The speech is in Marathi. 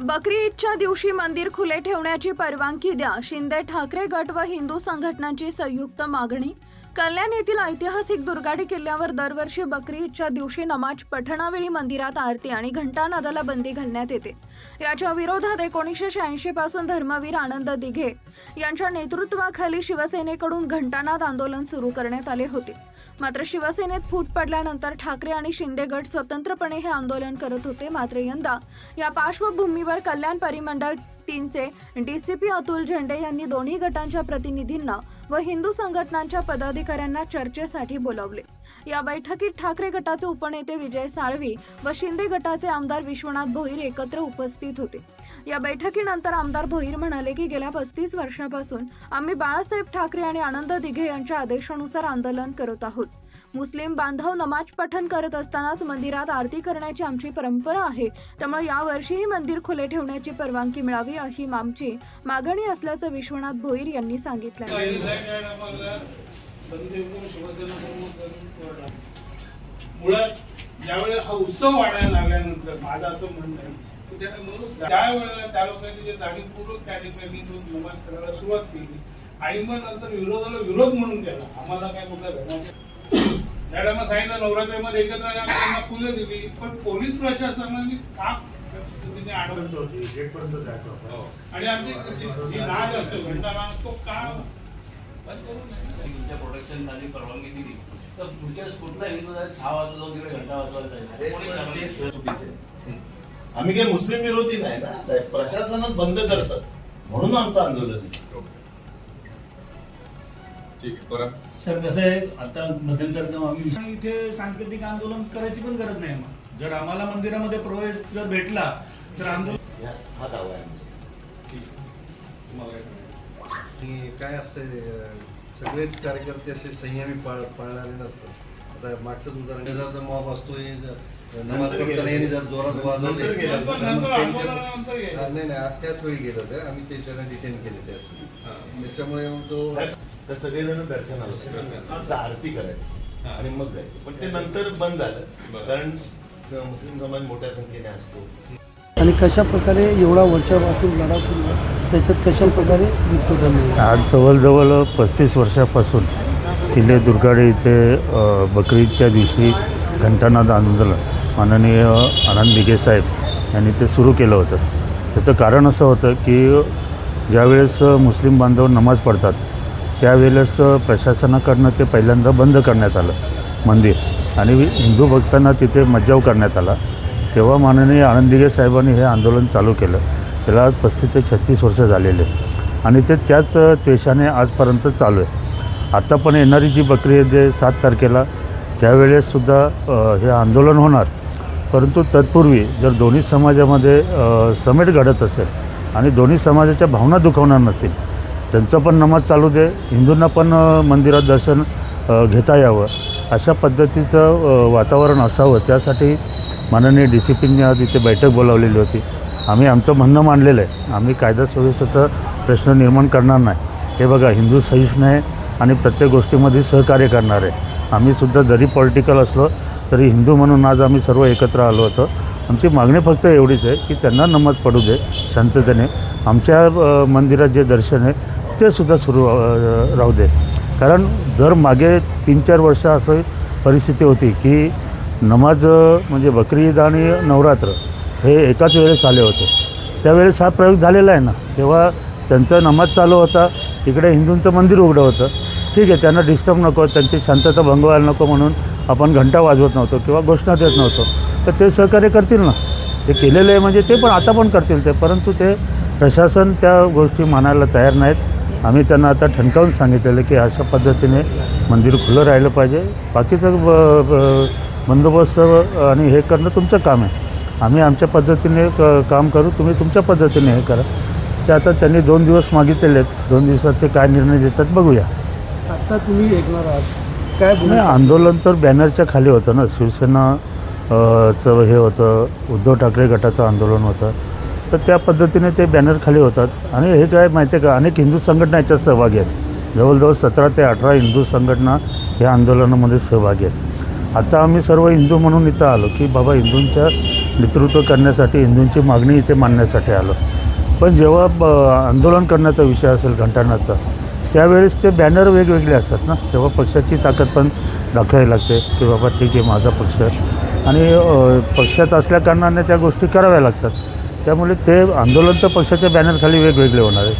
बकरी ईदच्या दिवशी मंदिर खुले ठेवण्याची परवानगी द्या. शिंदे ठाकरे गट व हिंदू संघटनांची संयुक्त मागणी. कल्याण येथील ऐतिहासिक दुर्गाडी किल्ल्यावर दरवर्षी बकरी ईदच्या दिवशी नमाज पठणावेळी मंदिरात आरती आणि घंटानादाला बंदी घालण्यात येते. याच्या विरोधात एकोणीसशे शहाऐंशी पासून धर्मवीर आनंद दिघे यांच्या नेतृत्वाखाली शिवसेनेकडून घंटानाद आंदोलन सुरू करण्यात आले होते. मात्र शिवसेनेत फूट पडल्यानंतर ठाकरे आणि शिंदे गट स्वतंत्रपणे हे आंदोलन करत होते मात्र यंदा या पार्श्वभूमीवर कल्याण परिमंडळ तीनचे डीसीपी अतुल झेंडे यांनी दोन्ही गटांच्या प्रतिनिधींना व हिंदू संघटनांच्या पदाधिकाऱ्यांना चर्चेसाठी बोलावले. या बैठकीत ठाकरे गटाचे उपनेते विजय साळवी व शिंदे गटाचे आमदार विश्वनाथ भोईर एकत्र उपस्थित होते. या बैठकीनंतर आमदार भोईर म्हणाले की गेल्या पस्तीस वर्षापासून आम्ही बाळासाहेब ठाकरे आणि आनंद दिघे यांच्या आदेशानुसार आंदोलन करत आहोत. मुस्लिम बांधव नमाज पठण करत असतानाच मंदिरात आरती करण्याची आमची परंपरा आहे. त्यामुळे यावर्षीही मंदिर खुले ठेवण्याची परवानगी मिळावी अशी आमची मागणी असल्याचं विश्वनाथ भोईर यांनी सांगितलं. मुळात ज्यावेळेला हा उत्सव वाढायला लागल्यानंतर माझं असं म्हणणं आहे त्यावेळेला त्या लोकांनी जे जाणीवपूर्वक त्या ठिकाणी तो नमाज करायला सुरुवात केली. आणि मग नंतर विरोधाला विरोध म्हणून केला आम्हाला काय कुठल्या धर्माचे मॅडम सांगितलं नवरात्रीमध्ये एकत्र त्यांना फुलं दिली. पण पोलीस प्रशासनाने का जायचो आपण. आणि आमची जी- नाद असतो घंटा तो का? प्रोटेक्शन आणि परवानगी दिली. तर पुढच्या कुठला हिंदू सहा वाजता जाऊन तिकडे घंटा वाजवायला अरे आम्ही काही मुस्लिम विरोधी नाही ना. साहेब प्रशासनच बंद करतात म्हणून आमचं आंदोलन सर कसं आहे आता मध्यंतर जेव्हा आम्ही इथे सांस्कृतिक आंदोलन करायची पण गरज नाही मग जर आम्हाला मंदिरामध्ये प्रवेश जर भेटला तर आंदोलन हा दावा आहे काय सांगायचं? आणि काय असतंय अं, सगळेच कार्यकर्ते असे संयमी पाळ पाळणारे नसतात. आता मागचंच उदाहरण मॉब हे जर नमाज नंतर पढताना गेलं. यांनी जर जोरात वाजवले. तर मग त्यांच्या-. हा, नाही नाही त्याच वेळी गेलं होतं आम्ही त्याच्याला डिटेन केले त्याच वेळी. त्याच्यामुळे मग तो तर सगळेजण दर्शनाला दर्शनाला. फक्त आरती करायची. आणि मग जायचं पण ते नंतर बंद झालं. कारण मुस्लिम समाज मोठ्या संख्येने असतो आणि कशा प्रकारे एवढा वर्षापासून लढा सुरू आहे त्याच्यात कशा प्रकारे झाले आज जवळजवळ पस्तीस वर्षापासून किल्ले दुर्गाडे इथे बकरीदच्या दिवशी घंटानाद आंदोलन माननीय आनंद दिघे साहेब यांनी ते सुरू केलं होतं. त्याचं कारण असं होतं की ज्यावेळेस मुस्लिम बांधव नमाज पडतात त्यावेळेस प्रशासनाकडनं ते पहिल्यांदा बंद करण्यात आलं मंदिर. आणि हिंदू भक्तांना तिथे मज्जाव करण्यात आला. तेव्हा माननीय आनंद साहेबांनी हे आंदोलन चालू केलं. त्याला आज पस्तीस ते छत्तीस वर्ष झालेले. आणि ते त्याच त्वेषाने आजपर्यंत चालू आहे. आता पण येणारी जी बकरी ईद आहे सात तारखेला त्यावेळेससुद्धा हे आंदोलन होणार. परंतु तत्पूर्वी जर दोन्ही समाजामध्ये समेट घडत असेल आणि दोन्ही समाजाच्या भावना दुखवणार नसेल त्यांचं पण नमाज चालू दे हिंदूंना पण मंदिरात दर्शन घेता यावं अशा पद्धतीचं वातावरण असावं. त्यासाठी माननीय डी सी पींनी आज इथे बैठक बोलावलेली होती. आम्ही आमचं म्हणणं मांडलेलं आहे. आम्ही कायदा सुव्यवस्थेचा प्रश्न निर्माण करणार नाही. हे बघा हिंदू सहिष्णू आहे आणि प्रत्येक गोष्टीमध्ये सहकार्य करणार. आहे आम्हीसुद्धा जरी पॉलिटिकल असलो तरी हिंदू म्हणून आज आम्ही सर्व एकत्र आलो होतो. आमची मागणी फक्त एवढीच आहे की त्यांना नमाज पडू दे शांततेने. आमच्या मंदिरात जे दर्शन आहे ते सुद्धा सुरू राहू दे. कारण जर मागे तीन चार वर्ष असं परिस्थिती होती की नमाज म्हणजे बकरी ईद आणि नवरात्र हे एकाच वेळेस आले होते. त्यावेळेस हा प्रयोग झालेला आहे ना. तेव्हा त्यांचा नमाज चालू होता. इकडे हिंदूंचं मंदिर उघडं होतं. ठीक आहे त्यांना डिस्टर्ब नको त्यांची शांतता भंग व्हायला नको म्हणून आपण घंटा वाजवत नव्हतो किंवा घोषणा देत नव्हतो. तर ते सहकार्य करतील ना. ते केलेलं आहे म्हणजे ते पण आता पण करतील ते परंतु ते प्रशासन त्या गोष्टी मानायला तयार नाहीत. आम्ही त्यांना आता ठणकावून सांगितलेलं की अशा पद्धतीने मंदिर खुलं राहिलं पाहिजे. बाकीचं ब- ब- बंदोबस्त आणि हे करणं तुमचं काम आहे. आम्ही आमच्या पद्धतीने क- काम करू तुम्ही तुमच्या पद्धतीने हे करा. ते आता त्यांनी दोन दिवस मागितलेले आहेत. दोन दिवसात ते काय निर्णय देतात बघूया. आता तुम्ही ऐकणार आहात. काय नाही बोलू आंदोलन तर बॅनरच्या खाली होतं ना. शिवसेना अ, चं हे होतं उद्धव ठाकरे गटाचं आंदोलन होतं. तर त्या पद्धतीने ते बॅनर खाली होतात. आणि हे काय माहिती आहे का? अनेक हिंदू संघटना याच्यात सहभागी आहेत. जवळजवळ सतरा ते अठरा हिंदू संघटना या आंदोलनामध्ये सहभागी आहेत. आता आम्ही सर्व हिंदू म्हणून इथं आलो की बाबा हिंदूंच्या नेतृत्व करण्यासाठी हिंदूंची मागणी इथे मांडण्यासाठी आलो. पण जेव्हा ब आंदोलन करण्याचा विषय असेल घंटानाचा त्यावेळेस ते बॅनर वेगवेगळे असतात ना. तेव्हा पक्षाची ताकद पण दाखवावी लागते की बाबा ठीक आहे माझा पक्ष. आणि पक्षात असल्याकारणाने त्या गोष्टी कराव्या लागतात. त्यामुळे ते आंदोलन तर पक्षाच्या बॅनरखाली वेगवेगळे होणार आहे.